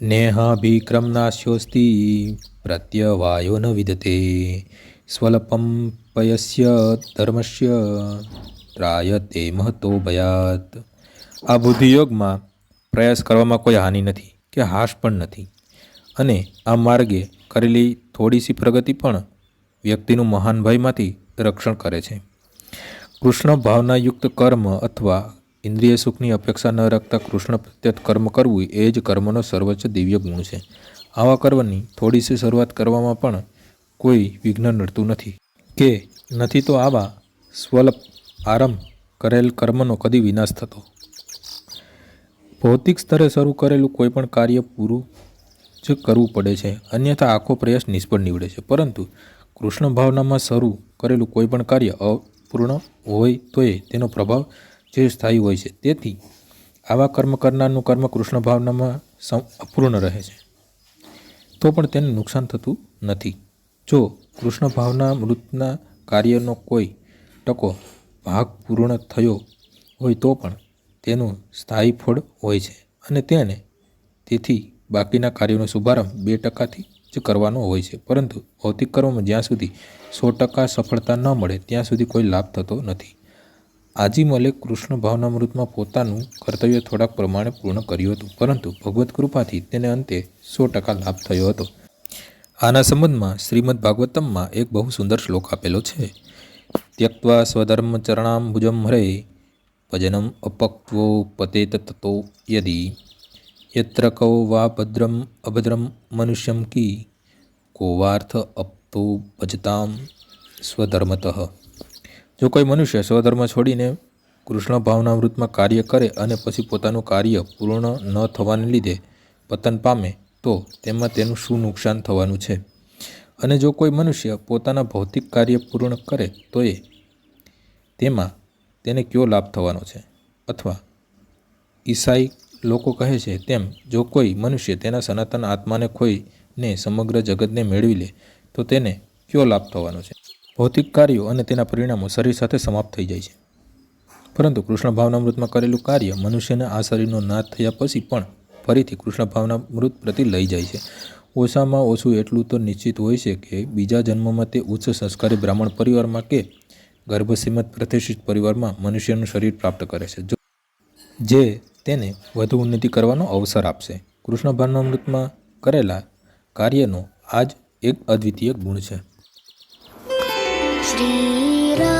નેહાભિક્રમનાશ્યોસ્તિ પ્રત્યવાયો ન વિદતે સ્વલ્પમ પયસ્ય ધર્મસ્ય ત્રાયતે મહતો ભયાત આ બુદ્ધિયોગમાં પ્રયાસ કરવામાં કોઈ હાનિ નથી કે હાશ પણ નથી. અને આ માર્ગે કરેલી થોડીસી પ્રગતિ પણ વ્યક્તિનું મહાન ભયમાંથી રક્ષણ કરે છે. કૃષ્ણ ભાવનાયુક્ત કર્મ અથવા ઇન્દ્રિય સુખની અપેક્ષા ન રાખતા કૃષ્ણ પ્રત્યે કર્મ કરવું એ જ કર્મનો સર્વોચ્ચ દિવ્ય ગુણ છે. આવા કર્મની થોડીસી શરૂઆત કરવામાં પણ કોઈ વિઘ્ન નડતું નથી. કે નથી તો આવા સ્વલ્પ આરંભ કરેલ કર્મનો કદી વિનાશ થતો. ભૌતિક સ્તરે શરૂ કરેલું કોઈ પણ કાર્ય પૂરું જ કરવું પડે છે. અન્યથા આખો પ્રયાસ નિષ્ફળ નીવડે છે. પરંતુ કૃષ્ણ ભાવનામાં શરૂ કરેલું કોઈ પણ કાર્ય અપૂર્ણ હોય તોય તેનો પ્રભાવ જે સ્થાયી હોય છે. તેથી આવા કર્મ કરનારનું કર્મ કૃષ્ણ ભાવનામાં અપૂર્ણ રહે છે. તો પણ તેને નુકસાન થતું નથી. જો કૃષ્ણ ભાવના મૃતના કાર્યનો કોઈ ટકો ભાગ પૂર્ણ થયો હોય તો પણ તેનું સ્થાયી ફળ હોય છે અને તેને તેથી બાકીના કાર્યોનો શુભારંભ બે ટકાથી જ કરવાનો હોય છે. પરંતુ ભૌતિક કર્મમાં જ્યાં સુધી સો ટકા સફળતા ન મળે, ત્યાં સુધી કોઈ લાભ થતો નથી. આજીમલે કૃષ્ણ ભાવનામૃતમાં પોતાનું કર્તવ્ય થોડાક પ્રમાણે પૂર્ણ કર્યું હતું, પરંતુ ભગવત કૃપાથી તેને અંતે સો ટકા લાભ થયો હતો. આના સંબંધમાં શ્રીમદ ભાગવતમમાં એક બહુ સુંદર શ્લોક આપેલો છે. ત્યક્વા સ્વધર્મ ચરણાંબુજમ હરે, ભજનમ અપક્વો પતે તત્તો યદી. યત્ર કૌ વા ભદ્રમ અભદ્રમ મનુષ્યમ કી કોવાર્થ અપતો ભજતામ સ્વધર્મતઃ. જો કોઈ મનુષ્ય સ્વધર્મ છોડીને કૃષ્ણ ભાવનામૃતમાં કાર્ય કરે અને પછી પોતાનું કાર્ય પૂર્ણ ન થવાને લીધે પતન પામે, તો તેમાં તેનું શું નુકસાન થવાનું છે? અને જો કોઈ મનુષ્ય પોતાના ભૌતિક કાર્ય પૂર્ણ કરે, તો એ તેમાં તેને કયો લાભ થવાનો છે? અથવા ઈસાઈ લોકો કહે છે તેમ, જો કોઈ મનુષ્ય તેના સનાતન આત્માને ખોઈને સમગ્ર જગતને મેળવી લે, તો તેને કયો લાભ થવાનો છે? ભૌતિક કાર્યો અને તેના પરિણામો શરીર સાથે સમાપ્ત થઈ જાય છે. પરંતુ કૃષ્ણ ભાવનામૃતમાં કરેલું કાર્ય મનુષ્યને આ શરીરનો નાશ થયા પછી પણ ફરીથી કૃષ્ણ ભાવનામૃત પ્રતિ લઈ જાય છે. ઓછામાં ઓછું એટલું તો નિશ્ચિત હોય છે કે બીજા જન્મમાં તે ઉચ્ચ સંસ્કારી બ્રાહ્મણ પરિવારમાં કે ગર્ભસીમત પ્રતિષ્ઠિત પરિવારમાં મનુષ્યનું શરીર પ્રાપ્ત કરે છે. જો તેને વધુ ઉન્નતિ કરવાનો અવસર આપશે. કૃષ્ણ ભાવનામૃતમાં કરેલા કાર્યનો આ જ એક અદ્વિતીય ગુણ છે. श्रीरा